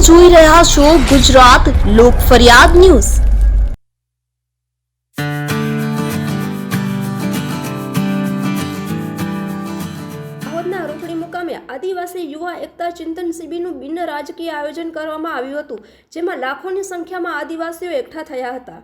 જોઈ રહ્યા છો ગુજરાત લોક ફરિયાદ ન્યૂઝ. દાહોદના રોકડી મુકામે આદિવાસી યુવા એકતા ચિંતન શિબિરનું બિન રાજકીય આયોજન કરવામાં આવ્યું હતું, જેમાં લાખોની સંખ્યામાં આદિવાસીઓ એકઠા થયા હતા.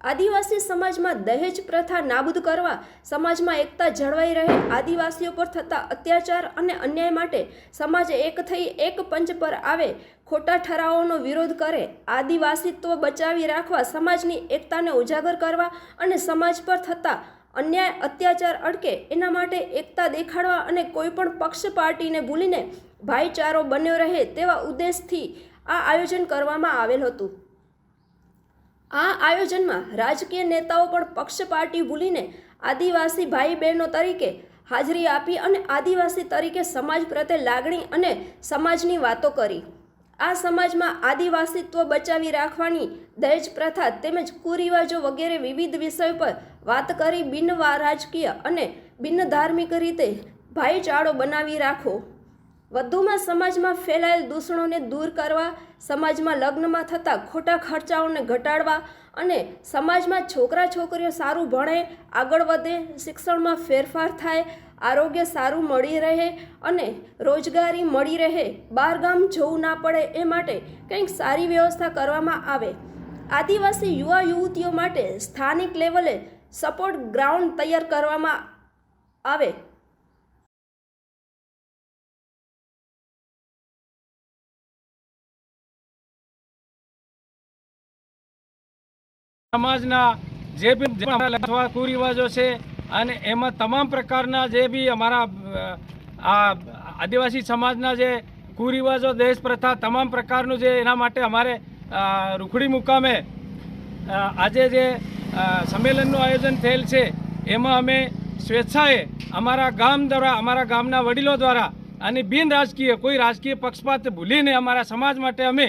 આદિવાસી સમાજમાં દહેજ પ્રથા નાબૂદ કરવા, સમાજમાં એકતા જળવાઈ રહે, આદિવાસીઓ પર થતા અત્યાચાર અને અન્યાય માટે સમાજ એક થઈ એક પંચ પર આવે, ખોટા ઠરાવોનો વિરોધ કરે, આદિવાસીત્વ બચાવી રાખવા, સમાજની એકતાને ઉજાગર કરવા અને સમાજ પર થતા અન્યાય, અત્યાચાર અટકે, એના માટે એકતા દેખાડવા અને કોઈપણ પક્ષ પાર્ટીને ભૂલીને ભાઈચારો બન્યો રહે તેવા ઉદ્દેશથી આ આયોજન કરવામાં આવેલ હતું. આ આયોજનમાં રાજકીય નેતાઓ પણ પક્ષ પાર્ટી ભૂલીને આદિવાસી ભાઈ બહેનો તરીકે હાજરી આપી અને આદિવાસી તરીકે સમાજ પ્રત્યે લાગણી અને સમાજની વાતો કરી. આ સમાજમાં આદિવાસીત્વ બચાવી રાખવાની દહેજ પ્રથા તેમજ કુરિવાજો વગેરે વિવિધ વિષયો પર વાત કરી બિન રાજકીય અને બિન ધાર્મિક રીતે ભાઈચારો બનાવી રાખો. વધુમાં સમાજમાં ફેલાયેલ દૂષણોને દૂર કરવા, સમાજમાં લગ્નમાં થતા ખોટા ખર્ચાઓને ઘટાડવા અને સમાજમાં છોકરા છોકરીઓ સારું ભણે, આગળ વધે, શિક્ષણમાં ફેરફાર થાય, આરોગ્ય સારું મળી રહે અને રોજગારી મળી રહે બહારગામ જવું ના પડે એ માટે કંઈક સારી વ્યવસ્થા કરવામાં આવે. આદિવાસી યુવા યુવતીઓ માટે સ્થાનિક લેવલે સપોર્ટ ગ્રાઉન્ડ તૈયાર કરવામાં આવે. સમાજના જે બી અથવા કુરિવાજો છે અને એમાં તમામ પ્રકારના જે બી અમારા આ આદિવાસી સમાજના જે કુરિવાજો, દેશ પ્રથા તમામ પ્રકારનું જે એના માટે અમારે રૂખડી મુકામે આજે જે સંમેલનનું આયોજન થયેલ છે, એમાં અમે સ્વેચ્છાએ અમારા ગામ દ્વારા, અમારા ગામના વડીલો દ્વારા અને બિન રાજકીય, કોઈ રાજકીય પક્ષપાત ભૂલીને અમારા સમાજ માટે અમે